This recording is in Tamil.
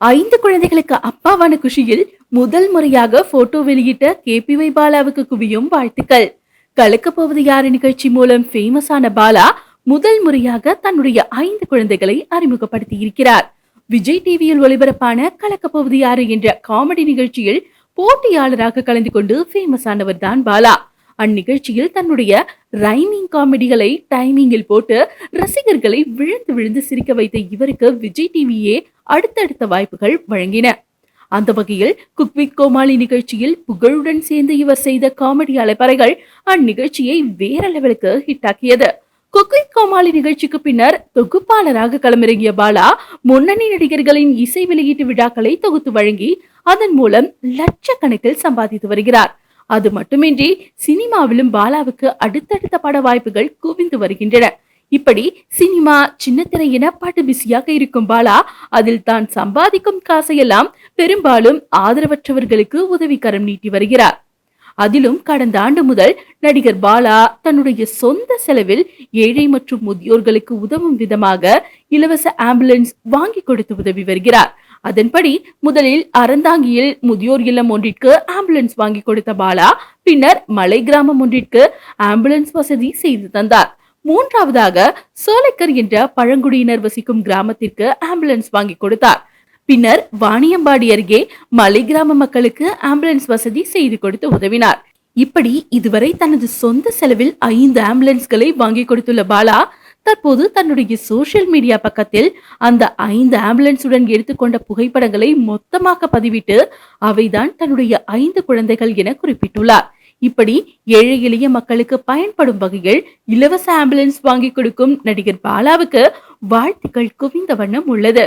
ஐந்து குழந்தைகளுக்கு அப்பாவான குஷியில் முதல் முறையாக போட்டோ வெளியிட்ட கேபிஒய் பாலாவுக்கு குவியும் வாழ்த்துக்கள். கலக்க போவது யாரு நிகழ்ச்சி மூலம் ஃபேமஸான பாலா முதல் முறையாக தன்னுடைய ஐந்து குழந்தைகளை அறிமுகப்படுத்தி இருக்கிறார் விஜய் டிவியில் ஒளிபரப்பான கலக்க போவது யாரு என்ற காமெடி நிகழ்ச்சியில் போட்டியாளராக கலந்து கொண்டு ஃபேமஸ் ஆனவர் தான் பாலா. அந்நிகழ்ச்சியில் தன்னுடைய ரைமிங் காமெடிகளை டைமிங்கில் போட்டு ரசிகர்களை விழுந்து விழுந்து சிரிக்க வைத்த இவருக்கு விஜய் டிவியே அடுத்தடுத்த வாய்ப்புகள் வழங்கின. அந்த வகையில் குக்விக் கோமாளி நிகழ்ச்சியில் புகழுடன் சேர்ந்து இவர் செய்த காமெடி அலைப்பறைகள் அந்நிகழ்ச்சியை வேற லெவலுக்கு ஹிட்டாக்கியது குக்விக் கோமாளி நிகழ்ச்சிக்கு பின்னர் தொகுப்பாளராக களமிறங்கிய பாலா முன்னணி நடிகர்களின் இசை வெளியீட்டு விழாக்களை தொகுத்து வழங்கி அதன் மூலம் லட்சக்கணக்கில் சம்பாதித்து வருகிறார். அது மட்டுமின்றி சினிமாவிலும் பாலாவுக்கு அடுத்தடுத்த பட வாய்ப்புகள் குவிந்து வருகின்றன. இப்படி சினிமா சின்னத்திரை என பாட்டு பிஸியாக இருக்கும் பாலா அதில் தான் சம்பாதிக்கும் காசையெல்லாம் பெரும்பாலும் ஆதரவற்றவர்களுக்கு உதவிக்கரம் நீட்டி வருகிறார். அதிலும் கடந்த ஆண்டு முதல் நடிகர் பாலா தன்னுடைய சொந்த செலவில் ஏழை மற்றும் முதியோர்களுக்கு உதவும் விதமாக இலவச ஆம்புலன்ஸ் வாங்கி கொடுத்து உதவி வருகிறார். அதன்படி முதலில் அறந்தாங்கியில் முதியோர் இல்லம் ஒன்றிற்கு ஆம்புலன்ஸ் வாங்கி கொடுத்த பாலா பின்னர் மலை கிராமம் ஒன்றிற்கு ஆம்புலன்ஸ் வசதி செய்து தந்தார். மூன்றாவதாக சோலைக்கர் என்ற பழங்குடியினர் வசிக்கும் கிராமத்திற்கு ஆம்புலன்ஸ் வாங்கி கொடுத்தார். பின்னர் வாணியம்பாடி அருகே மலை கிராம மக்களுக்கு ஆம்புலன்ஸ் வசதி செய்து கொடுத்து உதவினார். இப்படி இதுவரை தனது சொந்த செலவில் ஐந்து ஆம்புலன்ஸ்களை வாங்கி கொடுத்துள்ள பாலா தற்போது தன்னுடைய சோசியல் மீடியா பக்கத்தில் அந்த ஐந்து ஆம்புலன்ஸுடன் எடுத்துக்கொண்ட புகைப்படங்களை மொத்தமாக பதிவிட்டு அவைதான் தன்னுடைய ஐந்து குழந்தைகள் என குறிப்பிட்டுள்ளார். இப்படி ஏழை எளிய மக்களுக்கு பயன்படும் வகையில் இலவச ஆம்புலன்ஸ் வாங்கி கொடுக்கும் நடிகர் பாலாவுக்கு வாழ்த்துக்கள் குவிந்த வண்ணம் உள்ளது.